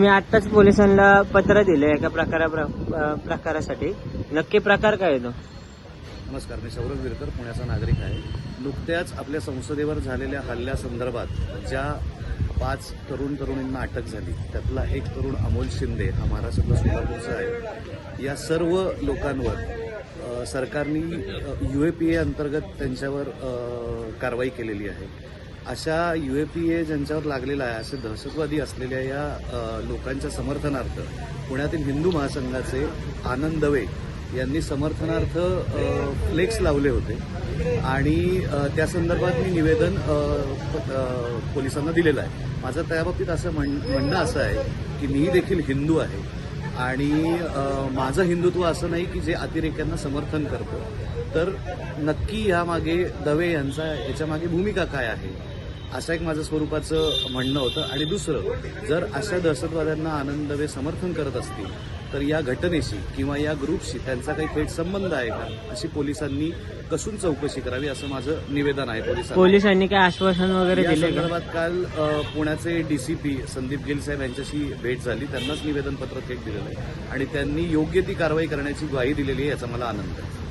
मी आत्ताच पोलिसांना पत्र दिलं एका प्रकारा प्रकारासाठी. नक्की प्रकार काय आहे नमस्कार मी सौरभ विरकर पुण्याचा नागरिक आहे. नुकत्याच आपल्या संसदेवर झालेल्या हल्ल्यासंदर्भात ज्या पाच तरुण तरुणींना अटक झाली त्यातला एक तरुण अमोल शिंदे हा महाराष्ट्रातला सोलापूरचा आहे. या सर्व लोकांवर सरकारने यू ए पी ए अंतर्गत त्यांच्यावर कारवाई केलेली आहे. अशा यू ए पी ए ज्यांच्यावर लागलेला आहे असे दहशतवादी असलेल्या या लोकांच्या समर्थनार्थ पुण्यातील हिंदू महासंघाचे आनंद दवे यांनी समर्थनार्थ फ्लेक्स लावले होते. आणि त्या संदर्भात मी निवेदन प- पोलिसांना दिलेलं आहे. माझं त्याबाबतीत असं म्हण म्हणणं असं आहे की मी देखील हिंदू आहे. आणि माझं हिंदुत्व असं नाही की जे अतिरेक्यांना समर्थन करतं. तर नक्की यामागे दवे यांचा याच्यामागे भूमिका काय आहे? असं एक माझं स्वरूपाचं म्हणणं होतं. आणि दुसरं जर अशा दहशतवाद्यांना आनंद दवे समर्थन करत असतील तर या घटनेशी किंवा या ग्रुपशी त्यांचा काही थेट संबंध आहे का? अशी पोलिसांनी कसून चौकशी करावी असं माझं निवेदन आहे पोलिसांना. पोलिसांनी काय आश्वासन वगैरे या दिले संदर्भात काल पुण्याचे डीसीपी संदीप गिल साहेब यांच्याशी भेट झाली. त्यांनाच निवेदनपत्र थेट दिलेलं आहे. आणि त्यांनी योग्य ती कारवाई करण्याची ग्वाही दिलेली आहे याचा मला आनंद आहे.